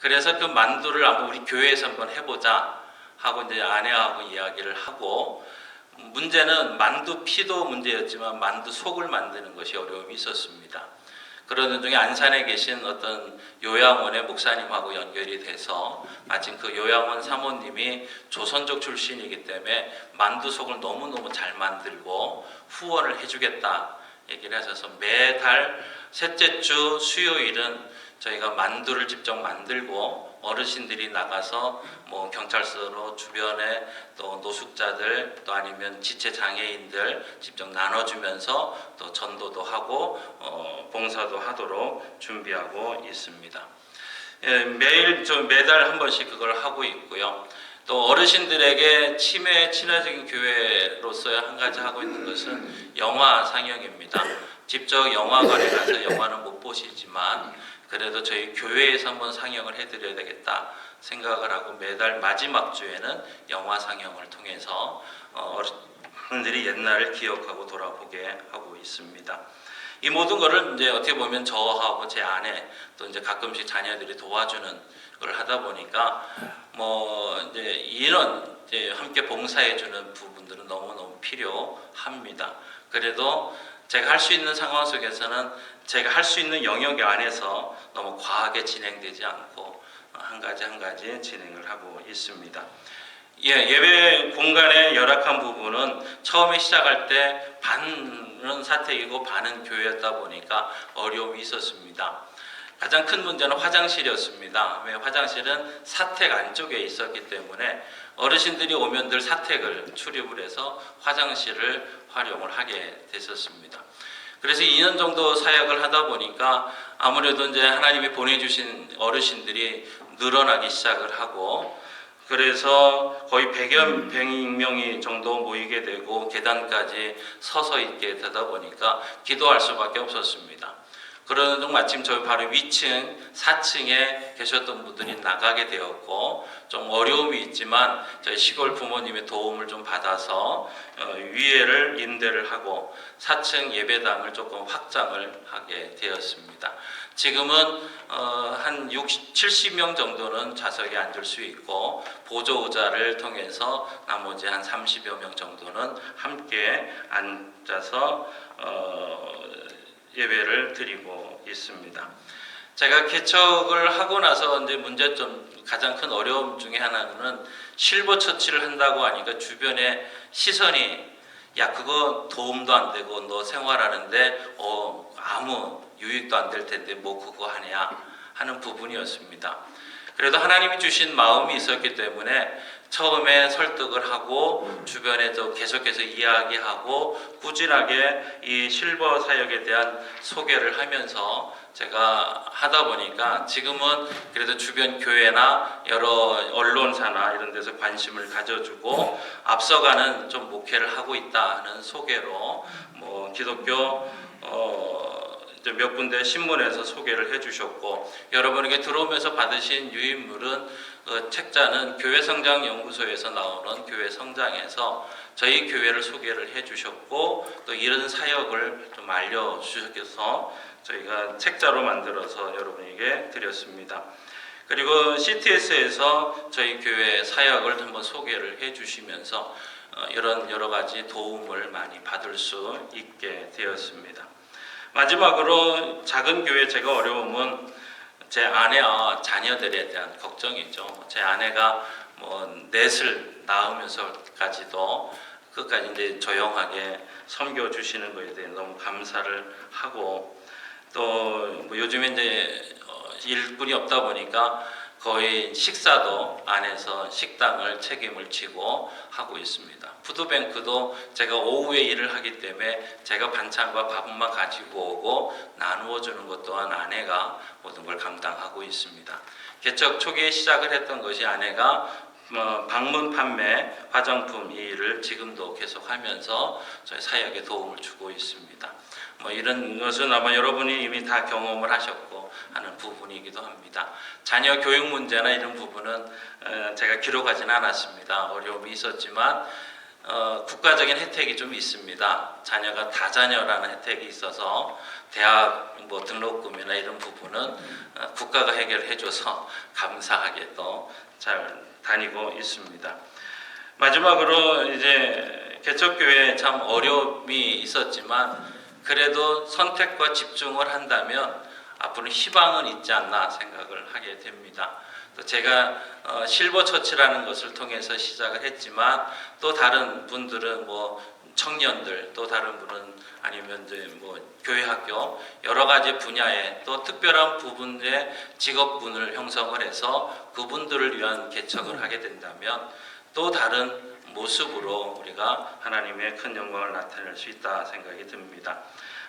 그래서 그 만두를 한번 우리 교회에서 한번 해보자 하고 이제 아내하고 이야기를 하고 문제는 만두 피도 문제였지만 만두 속을 만드는 것이 어려움이 있었습니다. 그러는 중에 안산에 계신 어떤 요양원의 목사님하고 연결이 돼서 마침 그 요양원 사모님이 조선족 출신이기 때문에 만두 속을 너무너무 잘 만들고 후원을 해주겠다 얘기를 하셔서 매달 셋째 주 수요일은 저희가 만두를 직접 만들고 어르신들이 나가서 뭐 경찰서로 주변에 또 노숙자들 또 아니면 지체 장애인들 직접 나눠주면서 또 전도도 하고 어, 봉사도 하도록 준비하고 있습니다. 예, 매일 저 매달 한 번씩 그걸 하고 있고요. 또 어르신들에게 치매 친화적인 교회로서 한 가지 하고 있는 것은 영화 상영입니다. 직접 영화관에 가서 영화는 못 보시지만 그래도 저희 교회에서 한번 상영을 해드려야 되겠다 생각을 하고 매달 마지막 주에는 영화 상영을 통해서 어, 어르신들이 옛날을 기억하고 돌아보게 하고 있습니다. 이 모든 것을 이제 어떻게 보면 저하고 제 아내 또 이제 가끔씩 자녀들이 도와주는 걸 하다 보니까 뭐 이제 이런 이제 함께 봉사해 주는 부분들은 너무 너무 필요합니다. 그래도 제가 할 수 있는 상황 속에서는 제가 할 수 있는 영역 안에서 너무 과하게 진행되지 않고 한 가지 한 가지 진행을 하고 있습니다. 예, 예배 공간의 열악한 부분은 처음에 시작할 때 반은 사택이고 반은 교회였다 보니까 어려움이 있었습니다. 가장 큰 문제는 화장실이었습니다. 왜 화장실은 사택 안쪽에 있었기 때문에 어르신들이 오면 늘 사택을 출입을 해서 화장실을 활용을 하게 됐었습니다. 그래서 2년 정도 사역을 하다 보니까 아무래도 이제 하나님이 보내주신 어르신들이 늘어나기 시작을 하고 그래서 거의 100여 100명이 정도 모이게 되고 계단까지 서서 있게 되다 보니까 기도할 수밖에 없었습니다. 그러는 중 마침 저희 바로 위층 4층에 계셨던 분들이 나가게 되었고 좀 어려움이 있지만 저희 시골 부모님의 도움을 좀 받아서 어, 위에를 임대를 하고 4층 예배당을 조금 확장을 하게 되었습니다. 지금은 어, 한 60, 70명 정도는 좌석에 앉을 수 있고 보조 의자를 통해서 나머지 한 30여 명 정도는 함께 앉아서 어, 예배를 드리고 있습니다. 제가 개척을 하고 나서 이제 문제점 가장 큰 어려움 중에 하나는 실버 처치를 한다고 하니까 주변에 시선이 야 그거 도움도 안 되고 너 생활하는데 어 아무 유익도 안 될 텐데 뭐 그거 하냐 하는 부분이었습니다. 그래도 하나님이 주신 마음이 있었기 때문에 처음에 설득을 하고 주변에도 계속해서 이야기하고 꾸준하게 이 실버 사역에 대한 소개를 하면서 제가 하다 보니까 지금은 그래도 주변 교회나 여러 언론사나 이런 데서 관심을 가져주고 앞서가는 좀 목회를 하고 있다는 소개로 뭐 기독교 어 몇 군데 신문에서 소개를 해주셨고 여러분에게 들어오면서 받으신 유인물은 그 책자는 교회 성장 연구소에서 나오는 교회 성장에서 저희 교회를 소개를 해주셨고 또 이런 사역을 좀 알려주셔서 저희가 책자로 만들어서 여러분에게 드렸습니다. 그리고 CTS에서 저희 교회 사역을 한번 소개를 해주시면서 어, 이런 여러 가지 도움을 많이 받을 수 있게 되었습니다. 마지막으로 작은 교회 제가 어려움은 제 아내와 자녀들에 대한 걱정이죠. 제 아내가 뭐 넷을 낳으면서까지도 끝까지 이제 조용하게 섬겨 주시는 것에 대해 너무 감사를 하고 또 뭐 요즘에 이제 어, 일꾼이 없다 보니까 거의 식사도 안에서 식당을 책임을 지고 하고 있습니다. 푸드뱅크도 제가 오후에 일을 하기 때문에 제가 반찬과 밥만 가지고 오고 나누어 주는 것 또한 아내가 모든 걸 감당하고 있습니다. 개척 초기에 시작을 했던 것이 아내가 어, 방문 판매, 화장품 이 일을 지금도 계속하면서 저희 사역에 도움을 주고 있습니다. 뭐 이런 것은 아마 여러분이 이미 다 경험을 하셨고 하는 부분이기도 합니다. 자녀 교육 문제나 이런 부분은 어, 제가 기록하지는 않았습니다. 어려움이 있었지만 어, 국가적인 혜택이 좀 있습니다. 자녀가 다자녀라는 혜택이 있어서 대학 뭐 등록금이나 이런 부분은 어, 국가가 해결해줘서 감사하게 또 잘 다니고 있습니다. 마지막으로 이제 개척교회 참 어려움이 있었지만 그래도 선택과 집중을 한다면 앞으로 희망은 있지 않나 생각을 하게 됩니다. 또 제가 어, 실버 처치라는 것을 통해서 시작을 했지만 또 다른 분들은 뭐 청년들 또 다른 분은 아니면 이제 뭐 교회 학교 여러 가지 분야에 또 특별한 부분의 직업군을 형성을 해서 그분들을 위한 개척을 하게 된다면 또 다른 모습으로 우리가 하나님의 큰 영광을 나타낼 수 있다 생각이 듭니다.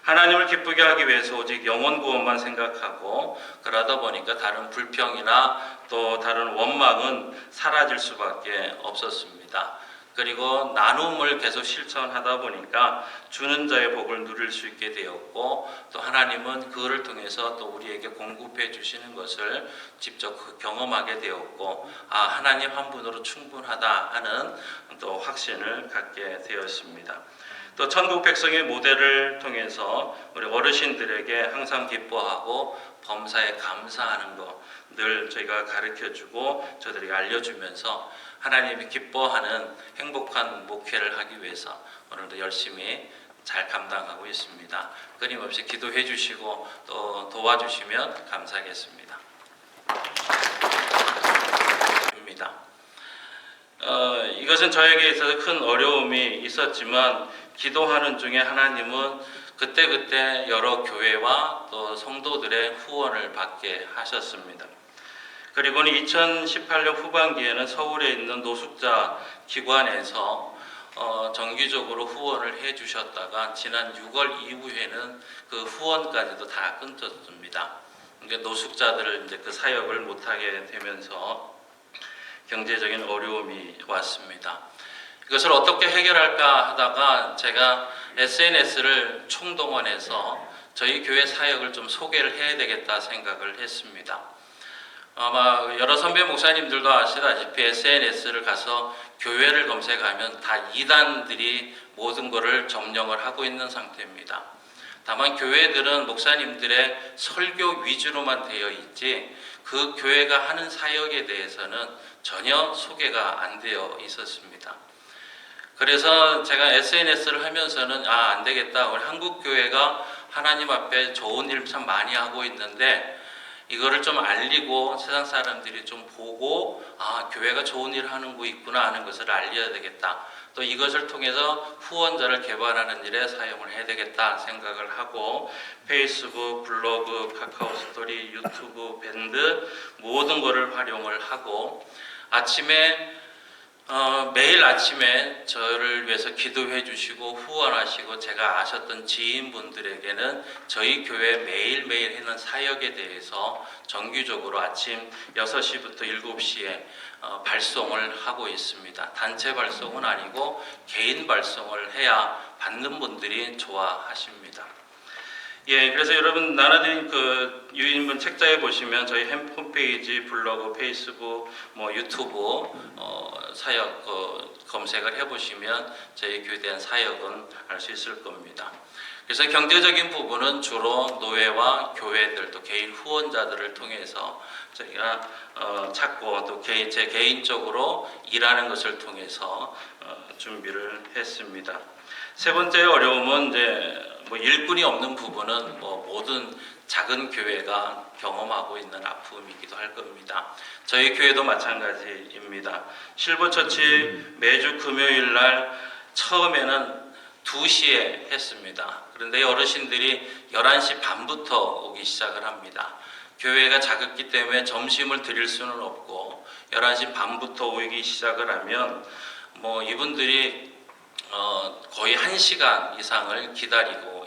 하나님을 기쁘게 하기 위해서 오직 영혼 구원만 생각하고 그러다 보니까 다른 불평이나 또 다른 원망은 사라질 수밖에 없었습니다. 그리고 나눔을 계속 실천하다 보니까 주는 자의 복을 누릴 수 있게 되었고 또 하나님은 그를 통해서 또 우리에게 공급해 주시는 것을 직접 그 경험하게 되었고 아 하나님 한 분으로 충분하다 하는 또 확신을 갖게 되었습니다. 또 천국 백성의 모델을 통해서 우리 어르신들에게 항상 기뻐하고 범사에 감사하는 거늘 저희가 가르쳐 주고 저들에게 알려주면서 하나님이 기뻐하는 행복한 목회를 하기 위해서 오늘도 열심히 잘 감당하고 있습니다. 끊임없이 기도해 주시고 또 도와주시면 감사하겠습니다. 입니다. 어, 이것은 저에게 있어서 큰 어려움이 있었지만 기도하는 중에 하나님은 그때그때 여러 교회와 또 성도들의 후원을 받게 하셨습니다. 그리고는 2018년 후반기에는 서울에 있는 노숙자 기관에서 어, 정기적으로 후원을 해 주셨다가 지난 6월 이후에는 그 후원까지도 다. 그러니까 노숙자들을 이제 그 사역을 못하게 되면서 경제적인 어려움이 왔습니다. 이것을 어떻게 해결할까 하다가 제가 SNS를 총동원해서 저희 교회 사역을 좀 소개를 해야 되겠다 생각을 했습니다. 아마 여러 선배 목사님들도 아시다시피 SNS를 가서 교회를 검색하면 다 이단들이 모든 것을 점령을 하고 있는 상태입니다. 다만 교회들은 목사님들의 설교 위주로만 되어 있지 그 교회가 하는 사역에 대해서는 전혀 소개가 안 되어 있었습니다. 그래서 제가 SNS를 하면서는 아, 안 되겠다. 우리 한국 교회가 하나님 앞에 좋은 일 참 많이 하고 있는데 이거를 좀 알리고 세상 사람들이 좀 보고 아, 교회가 좋은 일 하는 거 있구나 하는 것을 알려야 되겠다. 또 이것을 통해서 후원자를 개발하는 일에 사용을 해야 되겠다 생각을 하고 페이스북, 블로그, 카카오 스토리, 유튜브, 밴드 모든 것을 활용을 하고 아침에 어, 매일 아침에 저를 위해서 기도해 주시고 후원하시고 제가 아셨던 지인분들에게는 저희 교회 매일매일 하는 사역에 대해서 정기적으로 아침 6시부터 7시에 어, 발송을 하고 있습니다. 단체 발송은 아니고 개인 발송을 해야 받는 분들이 좋아하십니다. 예, 그래서 여러분 나눠드린 그 유인문 책자에 보시면 저희 홈페이지, 블로그, 페이스북, 뭐 유튜브 어, 사역 그 검색을 해보시면 저희 교회에 대한 사역은 알 수 있을 겁니다. 그래서 경제적인 부분은 주로 노회와 교회들 또 개인 후원자들을 통해서 저희가 어, 찾고 또 개인, 제 개인적으로 일하는 것을 통해서 어, 준비를 했습니다. 세 번째 어려움은 이제 뭐 일꾼이 없는 부분은 뭐 모든 작은 교회가 경험하고 있는 아픔이기도 할 겁니다. 저희 교회도 마찬가지입니다. 실버처치 매주 금요일 날 처음에는 2시에 했습니다. 그런데 어르신들이 11시 반부터 오기 시작을 합니다. 교회가 작았기 때문에 점심을 드릴 수는 없고 11시 반부터 오기 시작을 하면 뭐 이분들이 어, 거의 1시간 이상을 기다리고.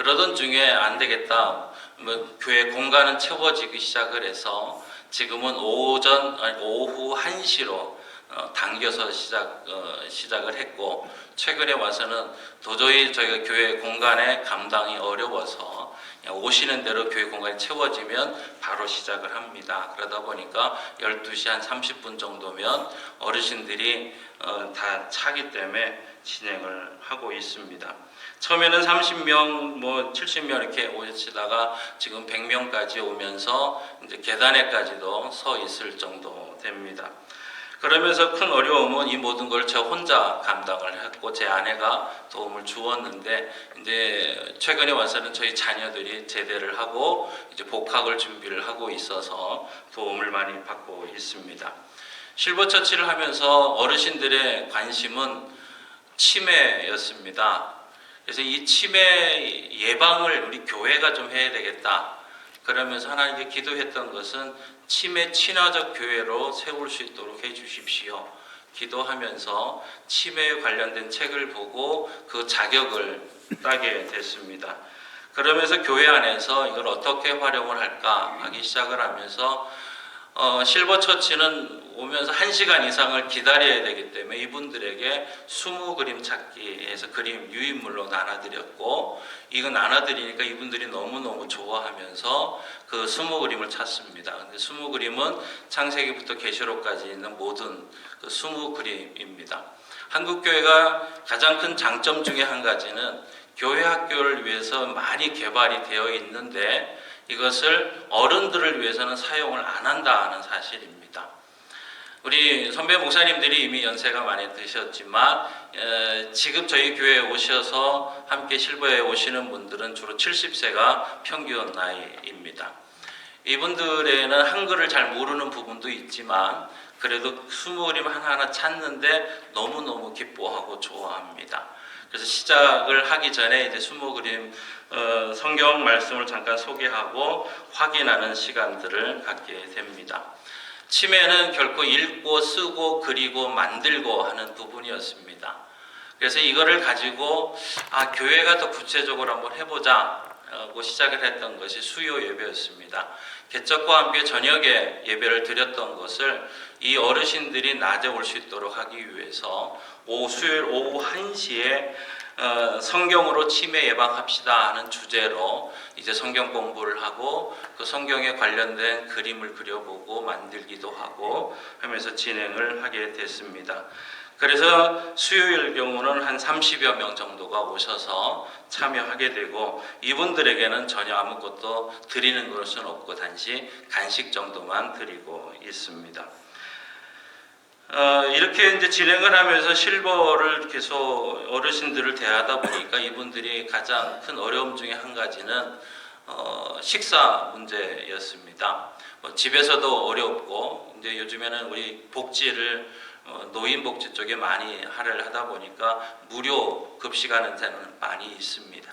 그러던 중에 안 되겠다. 뭐 교회 공간은 채워지기 시작을 해서 지금은 오전 오후 1시로 어, 당겨서 시작 어, 시작을 했고 최근에 와서는 도저히 저희가 교회 공간에 감당이 어려워서 오시는 대로 교회 공간이 채워지면 바로 시작을 합니다. 그러다 보니까 12시 한 30분 정도면 어르신들이 어, 다 차기 때문에 진행을 하고 있습니다. 처음에는 30명, 뭐 70명 이렇게 오시다가 지금 100명까지 오면서 이제 계단에까지도 서 있을 정도 됩니다. 그러면서 큰 어려움은 이 모든 걸 저 혼자 감당을 했고 제 아내가 도움을 주었는데 이제 최근에 와서는 저희 자녀들이 제대를 하고 이제 복학을 준비를 하고 있어서 도움을 많이 받고 있습니다. 실버 처치를 하면서 어르신들의 관심은 치매였습니다. 그래서 이 치매 예방을 우리 교회가 좀 해야 되겠다. 그러면서 하나님께 기도했던 것은 치매 친화적 교회로 세울 수 있도록 해 주십시오. 기도하면서 치매에 관련된 책을 보고 그 자격을 따게 됐습니다. 그러면서 교회 안에서 이걸 어떻게 활용을 할까 하기 시작을 하면서 어, 실버 처치는 오면서 한 시간 이상을 기다려야 되기 때문에 이분들에게 20그림 찾기에서 그림 유인물로 나눠드렸고 이거 나눠드리니까 이분들이 너무너무 좋아하면서 그 20그림을 찾습니다. 근데 20그림은 창세기부터 계시록까지 있는 모든 그 20그림입니다. 한국교회가 가장 큰 장점 중에 한 가지는 교회 학교를 위해서 많이 개발이 되어 있는데 이것을 어른들을 위해서는 사용을 안 한다는 사실입니다. 우리 선배 목사님들이 이미 연세가 많이 드셨지만 에, 지금 저희 교회에 오셔서 함께 실버에 오시는 분들은 주로 70세가 평균 나이입니다. 이분들에는 한글을 잘 모르는 부분도 있지만 그래도 그림 하나하나 찾는데 너무너무 기뻐하고 좋아합니다. 그래서 시작을 하기 전에 이제 스무 그림 어, 성경 말씀을 잠깐 소개하고 확인하는 시간들을 갖게 됩니다. 치매는 결코 읽고 쓰고 그리고 만들고 하는 부분이었습니다. 그래서 이거를 가지고 아 교회가 더 구체적으로 한번 해보자 하 고 시작을 했던 것이 수요 예배였습니다. 개척과 함께 저녁에 예배를 드렸던 것을 이 어르신들이 낮에 올 수 있도록 하기 위해서 오후 수요일 오후 1시에 어, 성경으로 치매 예방합시다 하는 주제로 이제 성경 공부를 하고 그 성경에 관련된 그림을 그려보고 만들기도 하고 하면서 진행을 하게 됐습니다. 그래서 수요일 경우는 한 30여 명 정도가 오셔서 참여하게 되고 이분들에게는 전혀 아무것도 드리는 것은 없고 단지 간식 정도만 드리고 있습니다. 어, 이렇게 이제 진행을 하면서 실버를 계속 어르신들을 대하다 보니까 이분들이 가장 큰 어려움 중에 한 가지는 어, 식사 문제였습니다. 뭐 집에서도 어렵고 이제 요즘에는 우리 복지를 어, 노인 복지 쪽에 많이 할애를 하다 보니까 무료 급식하는 데는 많이 있습니다.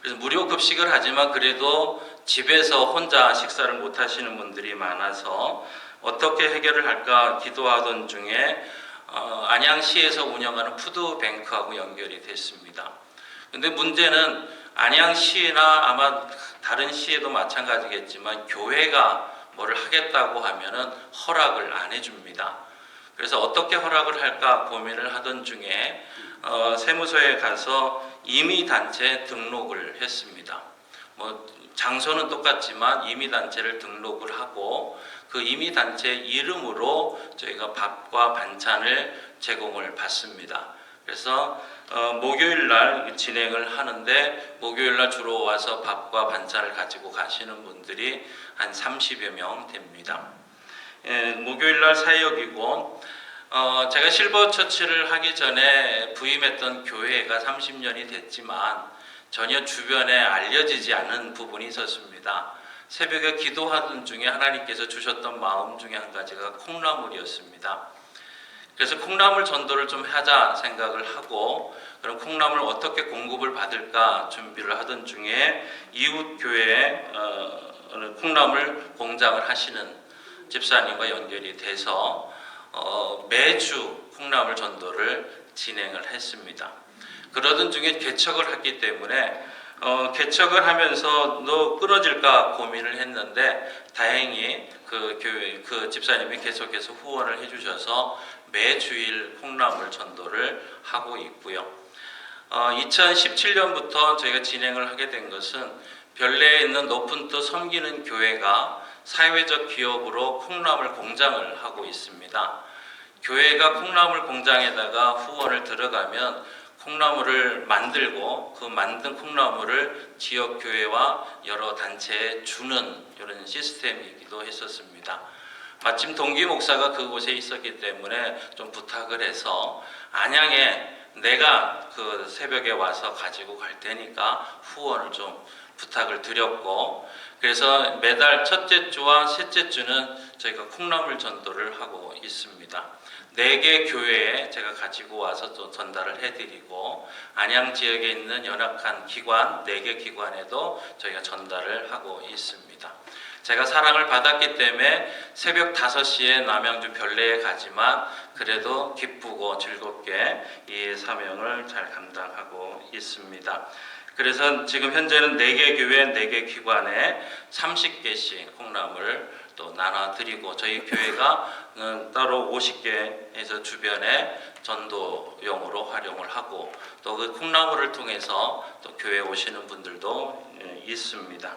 그래서 무료 급식을 하지만 그래도 집에서 혼자 식사를 못 하시는 분들이 많아서 어떻게 해결을 할까 기도하던 중에 어, 안양시에서 운영하는 푸드뱅크하고 연결이 됐습니다. 근데 문제는 안양시나 아마 다른 시에도 마찬가지겠지만 교회가 뭐를 하겠다고 하면은 허락을 안 해줍니다. 그래서 어떻게 허락을 할까 고민을 하던 중에 어, 세무서에 가서 임의 단체 등록을 했습니다. 뭐 장소는 똑같지만 임의 단체를 등록을 하고 그 임의 단체 이름으로 저희가 밥과 반찬을 제공을 받습니다. 그래서 어, 목요일 날 진행을 하는데 목요일 날 주로 와서 밥과 반찬을 가지고 가시는 분들이 한 30여 명 됩니다. 예, 목요일 날 사역이고 어, 제가 실버 처치를 하기 전에 부임했던 교회가 30년이 됐지만 전혀 주변에 알려지지 않은 부분이 있었습니다. 새벽에 기도하던 중에 하나님께서 주셨던 마음 중에 한 가지가 콩나물이었습니다. 그래서 콩나물 전도를 좀 하자 생각을 하고 그럼 콩나물 어떻게 공급을 받을까 준비를 하던 중에 이웃 교회에 어, 콩나물 공장을 하시는 집사님과 연결이 돼서 어, 매주 콩나물 전도를 진행을 했습니다. 그러던 중에 개척을 했기 때문에 어, 개척을 하면서 너 끊어질까 고민을 했는데 다행히 그 교회 그 집사님이 계속해서 후원을 해주셔서 매주일 콩나물 전도를 하고 있고요. 어, 2017년부터 저희가 진행을 하게 된 것은 별내에 있는 높은 뜻 섬기는 교회가 사회적 기업으로 콩나물 공장을 하고 있습니다. 교회가 콩나물 공장에다가 후원을 들어가면 콩나물을 만들고 그 만든 콩나물을 지역 교회와 여러 단체에 주는 이런 시스템이기도 했었습니다. 마침 동기 목사가 그곳에 있었기 때문에 좀 부탁을 해서 안양에 내가 그 새벽에 와서 가지고 갈 테니까 후원을 좀 부탁을 드렸고 그래서 매달 첫째 주와 셋째 주는 저희가 콩나물 전도를 하고 있습니다. 네 개 교회에 제가 가지고 와서 또 전달을 해드리고 안양 지역에 있는 연합한 기관 네 개 기관에도 저희가 전달을 하고 있습니다. 제가 사랑을 받았기 때문에 새벽 5시에 남양주 별내에 가지만 그래도 기쁘고 즐겁게 이 사명을 잘 감당하고 있습니다. 그래서 지금 현재는 4개 교회, 4개 기관에 30개씩 콩나물 또 나눠드리고 저희 교회가 는 따로 50개에서 주변에 전도용으로 활용을 하고 또 그 콩나물을 통해서 또 교회 오시는 분들도 예, 있습니다.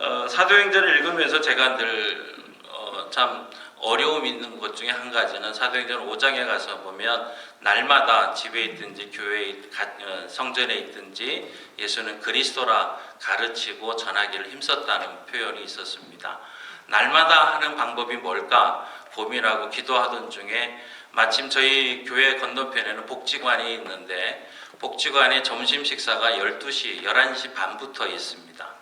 어, 사도행전을 읽으면서 제가 늘참 어려움 있는 것 중에 한 가지는 사도행전 5장에 가서 보면 날마다 집에 있든지 교회에 어, 성전에 있든지 예수는 그리스도라 가르치고 전하기를 힘썼다는 표현이 있었습니다. 날마다 하는 방법이 뭘까 고민하고 기도하던 중에 마침 저희 교회 건너편에는 복지관이 있는데 복지관에 점심 식사가 12시, 11시 반부터 있습니다.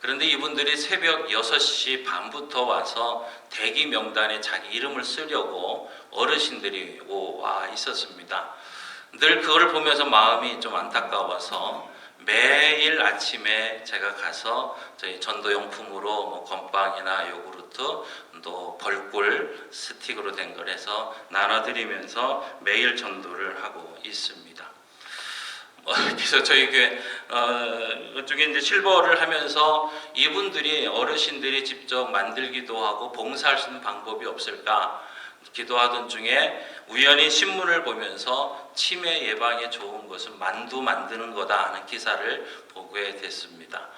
그런데 이분들이 새벽 6시 반부터 와서 대기 명단에 자기 이름을 쓰려고 어르신들이 오- 와 있었습니다. 늘 그걸 보면서 마음이 좀 안타까워서 매일 아침에 제가 가서 저희 전도용품으로 뭐 건빵이나 요구르트 또 벌꿀 스틱으로 된 걸 해서 나눠드리면서 매일 전도를 하고 있습니다. 어, 그래서 저희 교회 어, 이쪽에 이제 실버를 하면서 이분들이 어르신들이 직접 만들기도 하고 봉사할 수 있는 방법이 없을까 기도하던 중에 우연히 신문을 보면서 치매 예방에 좋은 것은 만두 만드는 거다 하는 기사를 보게 됐습니다.